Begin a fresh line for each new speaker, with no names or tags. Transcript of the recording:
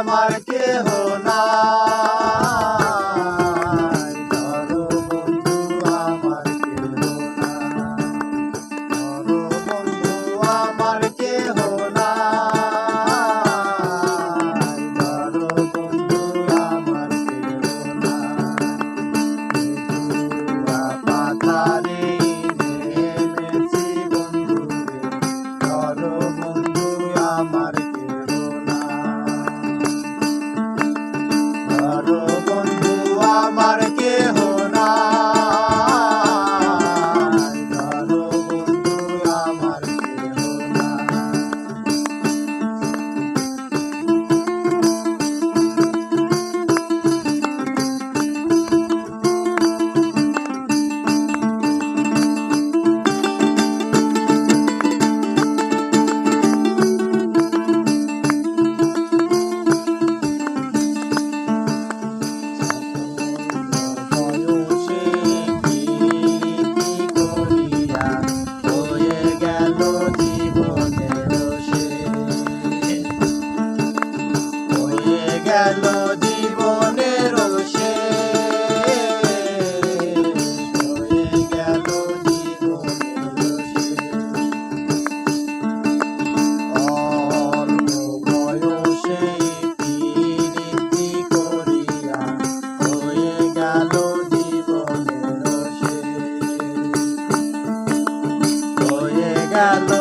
আমার কেহ গেল জীবনের সে গেল অল্প বয়সে পিরিতি করিয়া হয়ে গেল জীবনের সে হয়ে গেল